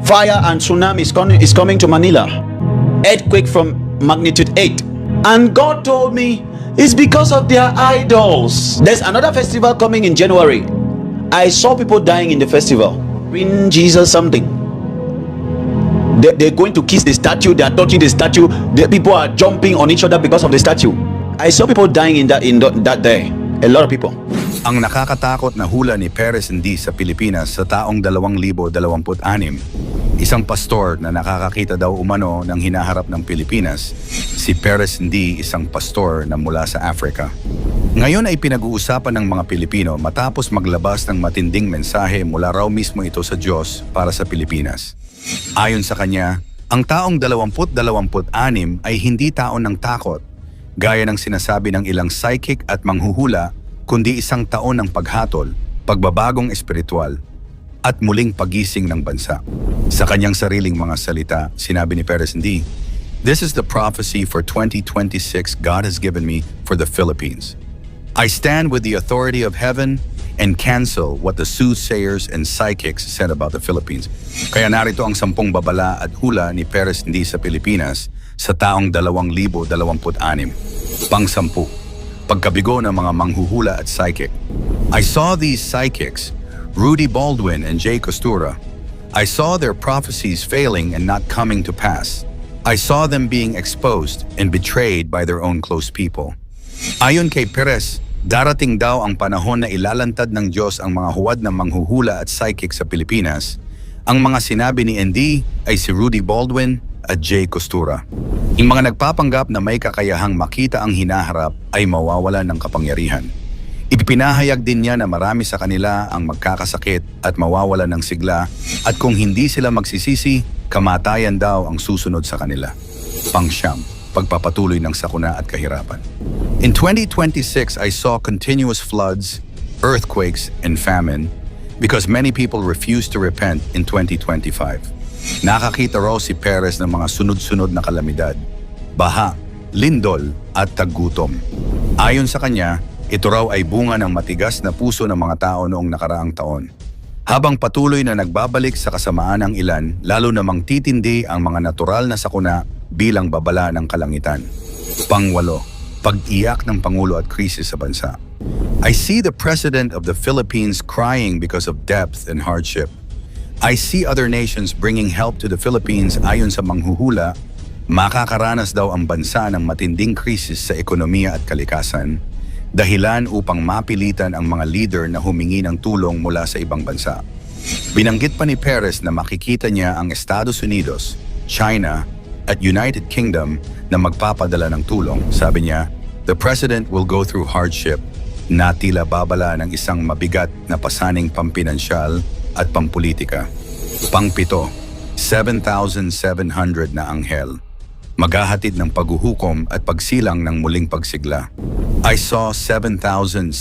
Fire and tsunami is coming, is coming to Manila. Earthquake from magnitude 8. And God told me it's because of their idols. There's another festival coming in January. I saw people dying in the festival. Bring Jesus something. They, they're going to kiss the statue, they are touching the statue, the people are jumping on each other because of the statue. I saw people dying in that in that day. A lot of people. Ang nakakatakot na hula ni Perez Hindi sa Pilipinas sa taong 2026, isang pastor na nakakakita daw umano ng hinaharap ng Pilipinas, si Perez Hindi isang pastor na mula sa Africa. Ngayon ay pinag-uusapan ng mga Pilipino matapos maglabas ng matinding mensahe mula raw mismo ito sa Diyos para sa Pilipinas. Ayon sa kanya, ang taong 20-26 ay hindi taon ng takot, gaya ng sinasabi ng ilang psychic at manghuhula, kundi isang taon ng paghatol, pagbabagong espiritual, at muling pagising ng bansa. Sa kanyang sariling mga salita, sinabi ni Perez hindi, This is the prophecy for 2026 God has given me for the Philippines. I stand with the authority of heaven and cancel what the soothsayers and psychics said about the Philippines. Kaya narito ang sampung babala at hula ni Perez hindi sa Pilipinas sa taong 2026. Pang-sampu, pagkabigo ng mga manghuhula at psychic. I saw these psychics, Rudy Baldwin and Jay Costura. I saw their prophecies failing and not coming to pass. I saw them being exposed and betrayed by their own close people. Ayon kay Perez, darating daw ang panahon na ilalantad ng Diyos ang mga huwad na manghuhula at psychic sa Pilipinas. Ang mga sinabi ni ND ay si Rudy Baldwin at Jay Costura. Yung mga nagpapanggap na may kakayahang makita ang hinaharap ay mawawalan ng kapangyarihan. Ipinahayag din niya na marami sa kanila ang magkakasakit at mawawalan ng sigla at kung hindi sila magsisisi, kamatayan daw ang susunod sa kanila. Pangsyam, pagpapatuloy ng sakuna at kahirapan. In 2026, I saw continuous floods, earthquakes, and famine because many people refused to repent in 2025. Nakakita raw si Perez ng mga sunod-sunod na kalamidad, baha, lindol at taggutom. Ayon sa kanya, ito raw ay bunga ng matigas na puso ng mga tao noong nakaraang taon. Habang patuloy na nagbabalik sa kasamaan ng ilan, lalo namang titindi ang mga natural na sakuna bilang babala ng kalangitan. Pangwalo, pag-iyak ng Pangulo at krisis sa bansa. I see the President of the Philippines crying because of depth and hardship. I see other nations bringing help to the Philippines ayon sa manghuhula, makakaranas daw ang bansa ng matinding krisis sa ekonomiya at kalikasan, dahilan upang mapilitan ang mga leader na humingi ng tulong mula sa ibang bansa. Binanggit pa ni Perez na makikita niya ang Estados Unidos, China, at United Kingdom na magpapadala ng tulong. Sabi niya, The President will go through hardship na tila babala ng isang mabigat na pasaning pampinansyal at pampolitika. Pangpito, 7,700 na anghel. Maghahatid ng paghuhukom at pagsilang ng muling pagsigla. I saw 7,700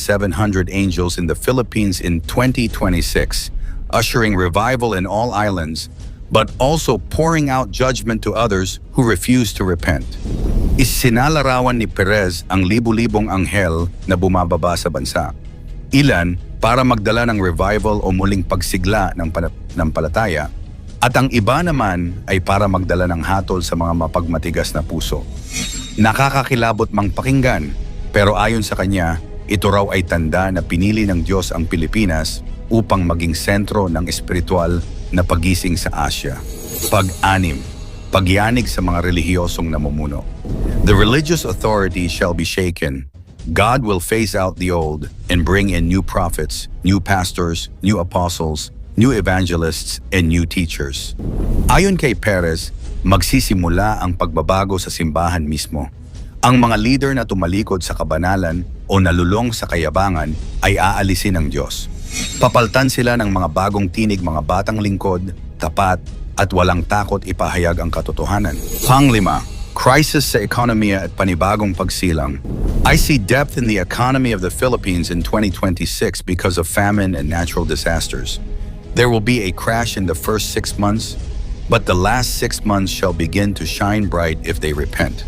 angels in the Philippines in 2026, ushering revival in all islands, but also pouring out judgment to others who refuse to repent. Isinalarawan ni Perez ang libu-libong anghel na bumababa sa bansa. Ilan para magdala ng revival o muling pagsigla ng pananampalataya at ang iba naman ay para magdala ng hatol sa mga mapagmatigas na puso. Nakakakilabot mang pakinggan, pero ayon sa kanya, ito raw ay tanda na pinili ng Diyos ang Pilipinas upang maging sentro ng espiritual na pagising sa Asya. Pag-anim, pagyanig sa mga relihiyosong namumuno. The religious authority shall be shaken. God will phase out the old and bring in new prophets, new pastors, new apostles, new evangelists, and new teachers. Ayon kay Perez, magsisimula ang pagbabago sa simbahan mismo. Ang mga leader na tumalikod sa kabanalan o nalulong sa kayabangan ay aalisin ng Diyos. Papaltan sila ng mga bagong tinig mga batang lingkod, tapat, at walang takot ipahayag ang katotohanan. Panglima, crisis sa ekonomiya at panibagong pagsilang. I see depth in the economy of the Philippines in 2026 because of famine and natural disasters. There will be a crash in the first six months, but the last six months shall begin to shine bright if they repent.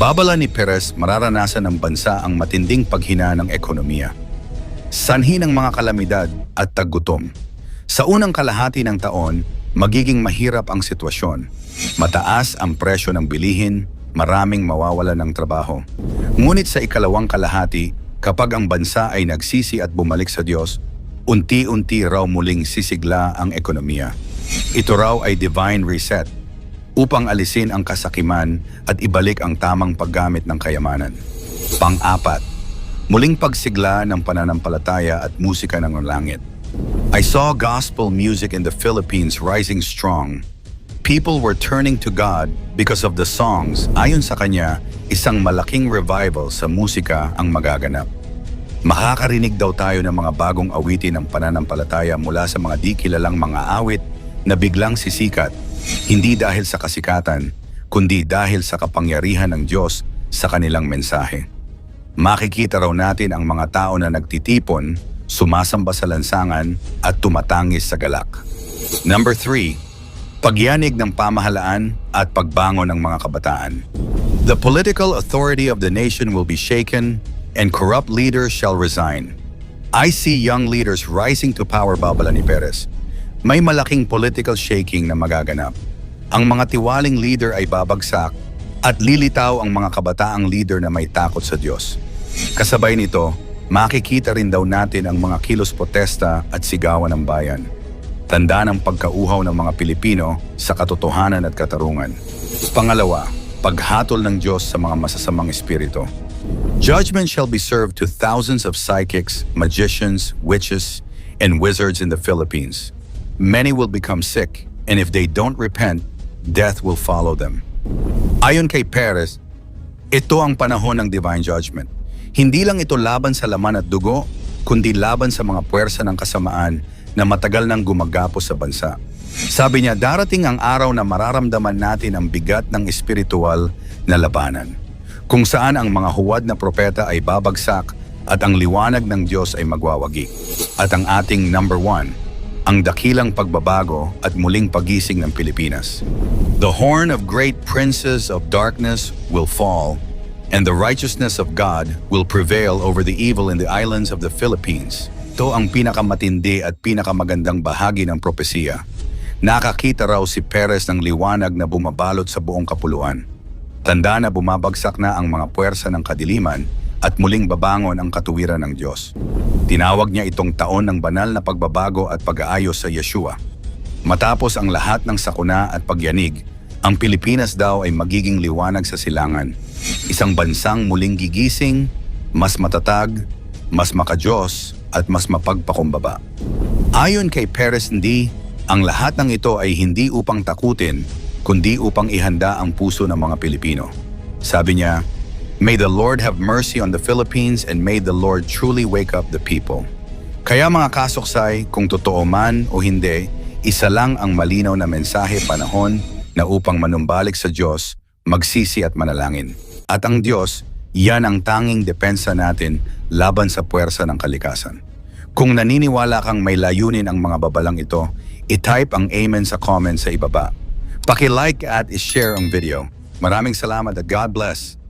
Babala ni Perez, mararanasan ng bansa ang matinding paghina ng ekonomiya. Sanhi ng mga kalamidad at taggutom. Sa unang kalahati ng taon, magiging mahirap ang sitwasyon. Mataas ang presyo ng bilihin, maraming mawawala ng trabaho. Ngunit sa ikalawang kalahati, kapag ang bansa ay nagsisi at bumalik sa Diyos, unti-unti raw muling sisigla ang ekonomiya. Ito raw ay divine reset upang alisin ang kasakiman at ibalik ang tamang paggamit ng kayamanan. Pang-apat, muling pagsigla ng pananampalataya at musika ng langit. I saw gospel music in the Philippines rising strong. People were turning to God because of the songs. Ayon sa kanya, isang malaking revival sa musika ang magaganap. Makakarinig daw tayo ng mga bagong awitin ng pananampalataya mula sa mga di kilalang mga awit na biglang sisikat, hindi dahil sa kasikatan, kundi dahil sa kapangyarihan ng Diyos sa kanilang mensahe. Makikita raw natin ang mga tao na nagtitipon, sumasamba sa lansangan at tumatangis sa galak. Number 3. Pagyanig ng pamahalaan at pagbangon ng mga kabataan. The political authority of the nation will be shaken and corrupt leaders shall resign. I see young leaders rising to power babala ni Perez. May malaking political shaking na magaganap. Ang mga tiwaling leader ay babagsak at lilitaw ang mga kabataang leader na may takot sa Diyos. Kasabay nito, makikita rin daw natin ang mga kilos protesta at sigawan ng bayan. Tanda ng pagkauhaw ng mga Pilipino sa katotohanan at katarungan. Pangalawa, paghatol ng Diyos sa mga masasamang espiritu. Judgment shall be served to thousands of psychics, magicians, witches, and wizards in the Philippines. Many will become sick, and if they don't repent, death will follow them. Ayon kay Perez, ito ang panahon ng divine judgment. Hindi lang ito laban sa laman at dugo, kundi laban sa mga puwersa ng kasamaan na matagal nang gumagapos sa bansa. Sabi niya, darating ang araw na mararamdaman natin ang bigat ng espiritual na labanan, kung saan ang mga huwad na propeta ay babagsak at ang liwanag ng Diyos ay magwawagi. At ang ating number one, ang dakilang pagbabago at muling pagising ng Pilipinas. The horn of great princes of darkness will fall, and the righteousness of God will prevail over the evil in the islands of the Philippines. Ito ang pinakamatindi at pinakamagandang bahagi ng propesiya. Nakakita raw si Perez ng liwanag na bumabalot sa buong kapuluan. Tanda na bumabagsak na ang mga puwersa ng kadiliman at muling babangon ang katuwiran ng Diyos. Tinawag niya itong taon ng banal na pagbabago at pag-aayos sa Yeshua. Matapos ang lahat ng sakuna at pagyanig, ang Pilipinas daw ay magiging liwanag sa silangan. Isang bansang muling gigising, mas matatag, mas makajos, at mas mapagpakumbaba. Ayon kay Perez D, ang lahat ng ito ay hindi upang takutin, kundi upang ihanda ang puso ng mga Pilipino. Sabi niya, May the Lord have mercy on the Philippines and may the Lord truly wake up the people. Kaya mga kasuksay, kung totoo man o hindi, isa lang ang malinaw na mensahe panahon na upang manumbalik sa Diyos, magsisi at manalangin. At ang Diyos, yan ang tanging depensa natin laban sa puwersa ng kalikasan. Kung naniniwala kang may layunin ang mga babalang ito, i-type ang Amen sa comment sa ibaba. Paki-like at i-share ang video. Maraming salamat at God bless.